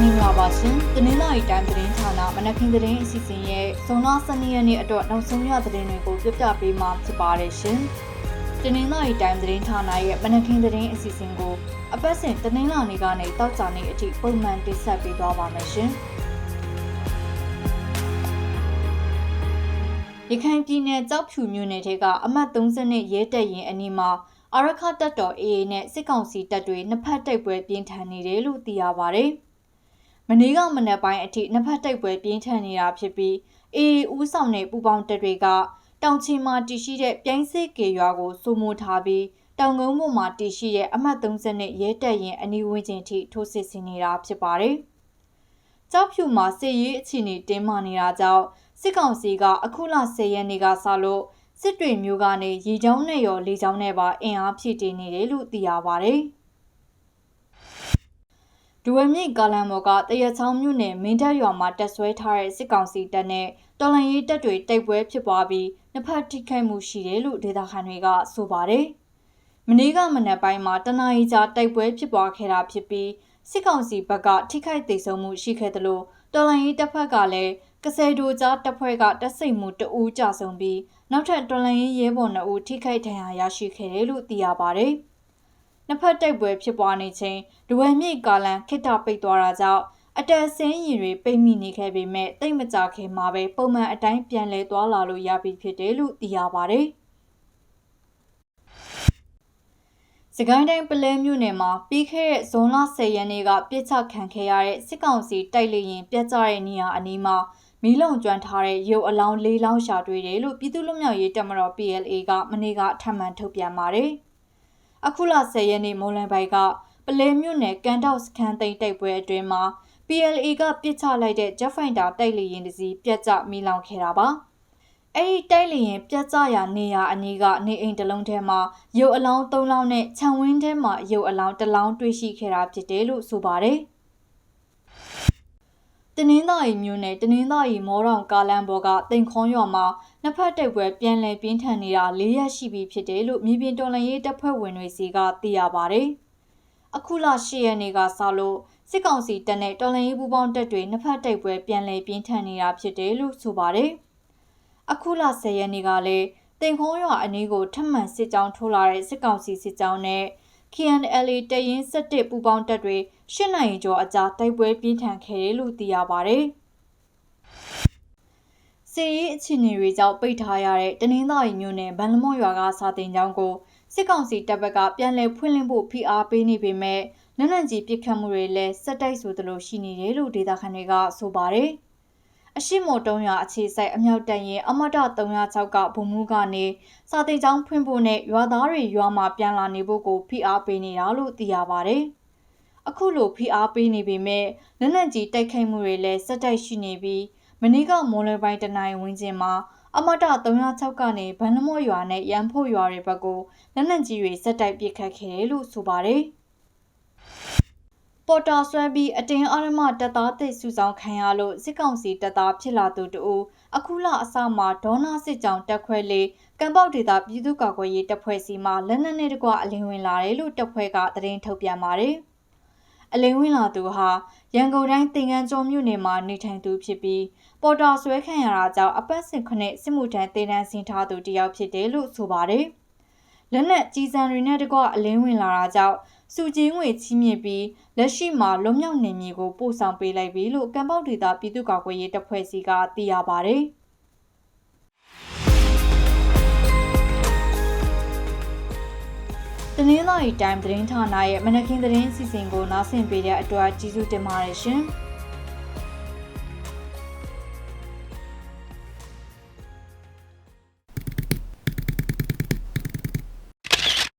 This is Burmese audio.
မင်္ဂလာပါရှင်။တနင်္လာရီတိုင်းသတင်းဌာနမနက်ခင်းသတင်းအစီအစဉ်ရဲ့ဇွန်လ12ရက်နေ့အတွက်နောက်ဆုံးရသတင်းတွေကိုပြပြပေးမှာဖြစ်ပါတယ်ရှင်။တနင်္လာရီတိုင်းသတင်းဌာနရဲ့မနက်ခင်းသတင်းအစီအစဉ်ကိုအပတ်စဉ်တနင်္လာနေ့ကနေတောက်ကြနေ့အထိပုံမှန်တင်ဆက်ပေးသွားပါမယ်ရှင်။ရခိုင်ပြည်နယ်ကြောက်ဖြူမြို့နယ်ထဲကအမှတ်30နဲ့ရဲတပ်ရင်အနီးမှာအာရခတပ်တော် AA နဲ့စစ်ကောင်စီတပ်တွေနှစ်ဖက်တိုက်ပွဲပြင်းထန်နေတယ်လို့သိရပါဗျ။ မနေ့ကမနက်ပိုင်းအထိနှစ်ဖက်တိုက်ပွဲပြင်းထန်နေတာဖြစ်ပြီး AA ဦးဆောင်တဲ့ပူပေါင်းတပ်တွေကတောင်ချီမှာတည်ရှိတဲ့ပြိုင်းစစ်ကေရွာကိုစိုးမိုးထားပြီးတောင်ကုန်းပေါ်မှာတည်ရှိတဲ့အမှတ်30နဲ့ရဲတပ်ရင်အနီးဝန်းကျင်ထိထိုးစစ်ဆင်နေတာဖြစ်ပါတယ်။ကြောက်ဖြူမှာစစ်ရေးအခြေအနေတင်းမာနေတာကြောင့်စစ်ကောင်စီကအခုလ10ရက်နေ့ကစလို့စစ်တွေမျိုးကနေရေချောင်းနဲ့ရောလေချောင်းနဲ့ပါအင်အားဖြည့်တင်းနေတယ်လို့သိရပါဗျ။ ဒူဝဲမြိတ်ကာလန်မော်ကတရချောင်းမြို့နယ်မင်းတပ်ရွာမှာတက်ဆွဲထားတဲ့စစ်ကောင်စီတပ်နဲ့တော်လန်ရေးတပ်တွေတိုက်ပွဲဖြစ်ပွားပြီးနှစ်ဖက်ထိခိုက်မှုရှိတယ်လို့ဒေသခံတွေကဆိုပါတယ်။မနေ့ကမနက်ပိုင်းမှာတနအီကြာတိုက်ပွဲဖြစ်ပွားခဲ့တာဖြစ်ပြီးစစ်ကောင်စီဘက်ကထိခိုက်ဒေဆုံးမှုရှိခဲ့တယ်လို့တော်လန်ရေးတပ်ဖက်ကလည်းကစဲဒိုကြားတပ်ဖွဲ့ကတပ်စိတ်မှုတအူးကြဆုံးပြီးနောက်ထပ်တော်လန်ရေးရဲဘော်2ဦးထိခိုက်ဒဏ်ရာရရှိခဲ့တယ်လို့သိရပါတယ်။ နှစ်ဖက်တိုက်ပွဲဖြစ်ပွားနေချိန်ဒဝဲမြိတ်ကာလန်ခိတ္တပိတ်သွားတာကြောင့်အတက်ဆင်းရင်တွေပိတ်မိနေခဲ့ပေမဲ့တိတ်မကြခင်မှာပဲပုံမှန်အတိုင်းပြန်လဲသွားလာလို့ရပြီဖြစ်တယ်လို့သိရပါတယ်။စကိုင်းတိုင်းပလဲမြို့နယ်မှာပြီးခဲ့တဲ့ဇွန်လ10ရက်နေ့ကပြစ်ချခံခဲ့ရတဲ့စစ်ကောင်စီတိုက်လေရင်ပြတ်ကျတဲ့နေရာအနီးမှာမီးလုံကျွမ်းထားတဲ့ရုပ်အလောင်း၄လောင်းရှာတွေ့တယ်လို့ပြည်သူ့လူမျိုးရေးတပ်မတော် PLA ကမနေ့ကထပ်မံထုတ်ပြန်ပါတယ်။ အခုလ10ရက်နေ့မိုးလန်ပိုက်ကပလဲမြို့နယ်ကန်တောက်စခန်းသိမ်းတိုက်ပွဲအတွင်းမှာ PLA ကပြစ်ချလိုက်တဲ့ Jet Fighter တိုက်လေရင်တစ်စီးပြတ်ကျမီးလောင်ခဲ့တာပါ။အဲ့ဒီတိုက်လေရင်ပြတ်ကျရာနေရာအနီးကနေအိမ်တစ်လုံးထဲမှာရုပ်အလောင်း၃လောင်းနဲ့ခြံဝင်းထဲမှာရုပ်အလောင်းတစ်လောင်းတွေ့ရှိခဲ့တာဖြစ်တယ်လို့ဆိုပါတယ်။ တနင်္သာရီမြို့နယ်တနင်္သာရီမောတောင်ကားလမ်းပေါ်ကတိန်ခွန်ရွာမှာနှစ်ဖက်တိုက်ပွဲပြန်လည်ပြင်းထန်နေတာ၄ရက်ရှိပြီဖြစ်တယ်လို့မြေပြင်တော်လှန်ရေးတပ်ဖွဲ့ဝင်တွေစီကသိရပါတယ်။အခုလ၈ရက်နေ့ကစလို့စစ်ကောင်စီတပ်နဲ့တော်လှန်ရေးပူးပေါင်းတပ်တွေနှစ်ဖက်တိုက်ပွဲပြန်လည်ပြင်းထန်နေတာဖြစ်တယ်လို့ဆိုပါတယ်။အခုလ10ရက်နေ့ကလည်းတင်ခုံးရွာအနီးကိုထပ်မံစစ်ကြောင်းထိုးလာတဲ့စစ်ကောင်စီစစ်ကြောင်းနဲ့ KNLA တရင်17ပူပေါင်းတပ်တွေ ရှစ်နိုင်ကျော်အကြားတိုက်ပွဲပြင်းထန်ခဲ့တယ်လို့သိရပါဗျ။စစ်ရေးအခြေအနေတွေကြောင့်ပိတ်ထားရတဲ့တနင်္သာရီမြို့နယ်ဗန်လမော့ရွာကစာတင်ကျောင်းကိုစစ်ကောင်စီတပ်ဘက်ကပြန်လည်ဖွင့်လှစ်ဖို့ဖိအားပေးနေပေမဲ့နက်နက်ကြီးပစ်ခတ်မှုတွေလည်းစက်တိုက်ဆိုသလိုရှိနေတယ်လို့ဒေသခံတွေကဆိုပါတယ်။အရှိမော်တုံးရွာအခြေစိုက်အမြောက်တန်ရင်အမတ306ကဘုံမှုကနေစာတင်ကျောင်းဖွင့်ဖို့နဲ့ရွာသားတွေရွာမှာပြန်လာနေဖို့ကိုဖိအားပေးနေတာလို့သိရပါဗျ။ အခုလိုဖိအားပေးနေပေမဲ့လက်နက်ကြီးတိုက်ခိုက်မှုတွေလည်းစက်တိုက်ရှိနေပြီးမနေ့ကမိုးလယ်ပိုင်းတနိုင်ဝင်းကျင်မှာအမတ306ကနေဗန်နမော့ရွာနဲ့ရန်ဖို့ရွာတွေဘက်ကိုလက်နက်ကြီးတွေစက်တိုက်ပစ်ခတ်ခဲ့တယ်လို့ဆိုပါတယ်။ပေါ်တာဆွဲပြီးအတင်းအဓမ္မတပ်သားသိစုဆောင်ခံရလို့စစ်ကောင်စီတပ်သားဖြစ်လာသူတို့အခုလအစမှာဒေါနာစစ်ကြောင်တက်ခွဲလေးကံပေါက်ဒေသပြည်သူ့ကာကွယ်ရေးတပ်ဖွဲ့စီမှလက်နက်နဲ့တကွအလင်းဝင်လာတယ်လို့တပ်ဖွဲ့ကသတင်းထုတ်ပြန်ပါတယ်။ အလင်းဝင်လာသူဟာရန်ကုန်တိုင်းတင်ငန်းကျော်မြို့နယ်မှာနေထိုင်သူဖြစ်ပြီးပေါ်တာဆွဲခံရတာကြောင့်အပတ်စဉ်ခုနှစ်စစ်မှုထမ်းတင်တန်းဆင်းထားသူတယောက်ဖြစ်တယ်လို့ဆိုပါတယ်။လက်နက်ကြီးစံတွေနဲ့တကွအလင်းဝင်လာတာကြောင့်စုချင်းငွေချီးမြှင့်ပြီးလက်ရှိမှာလွန်မြောက်နေမည်ကိုပို့ဆောင်ပေးလိုက်ပြီလို့ကံပေါက်ဒေသပြည်သူ့ကာကွယ်ရေးတပ်ဖွဲ့စီကသိရပါဗျ။ တနင်္လာရီတိုင်းသတင်းဌာနရဲ့မနက်ခင်းသတင်းအစီအစဉ်ကိုနားဆင်ပေးတဲ့အတွက်ကျေးဇူးတင်ပါတယ်ရှင်။